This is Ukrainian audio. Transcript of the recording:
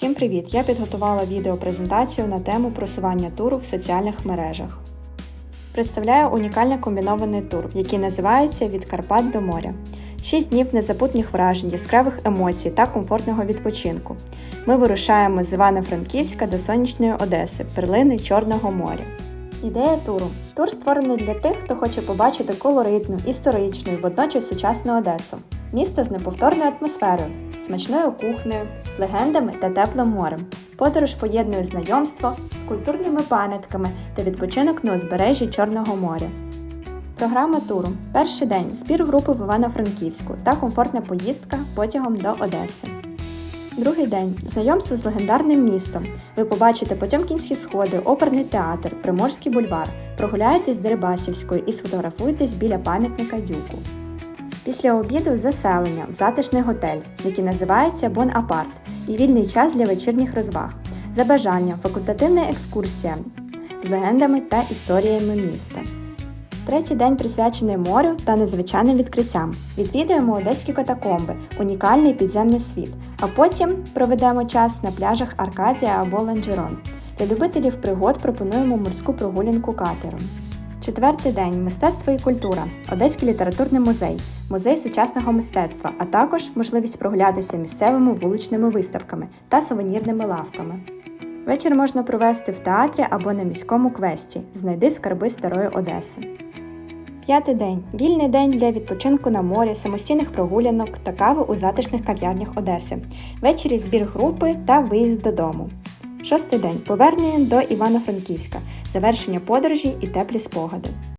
Всім привіт! Я підготувала відеопрезентацію на тему просування туру в соціальних мережах. Представляю унікальний комбінований тур, який називається Від Карпат до моря. 6 днів незабутніх вражень, яскравих емоцій та комфортного відпочинку. Ми вирушаємо з Івано-Франківська до сонячної Одеси, перлини Чорного моря. Ідея туру. Тур створений для тих, хто хоче побачити колоритну, історичну і водночас сучасну Одесу. Місто з неповторною атмосферою, смачною кухнею, легендами та теплим морем. Подорож поєднує знайомство з культурними пам'ятками та відпочинок на узбережжі Чорного моря. Програма туру. Перший день збір групи в Івано-Франківську та комфортна поїздка потягом до Одеси. Другий день знайомство з легендарним містом. Ви побачите Потьомкінські сходи, оперний театр, Приморський бульвар, прогуляєтесь Дерибасівською і сфотографуєтесь біля пам'ятника Дюку. Після обіду заселення в затишний готель, який називається Бон Апарт, і вільний час для вечірніх розваг. За бажанням факультативна екскурсія з легендами та історіями міста. Третій день присвячений морю та незвичайним відкриттям. Відвідуємо одеські катакомби, унікальний підземний світ, а потім проведемо час на пляжах Аркадія або Ланжерон. Для любителів пригод пропонуємо морську прогулянку катером. Четвертий день мистецтво і культура, Одеський літературний музей, музей сучасного мистецтва, а також можливість прогулятися місцевими вуличними виставками та сувенірними лавками. Вечір можна провести в театрі або на міському квесті Знайди скарби старої Одеси. П'ятий день вільний день для відпочинку на морі, самостійних прогулянок та кави у затишних кав'ярнях Одеси. Ввечері збір групи та виїзд додому. Шостий день повернення до Івано-Франківська, завершення подорожі і теплі спогади.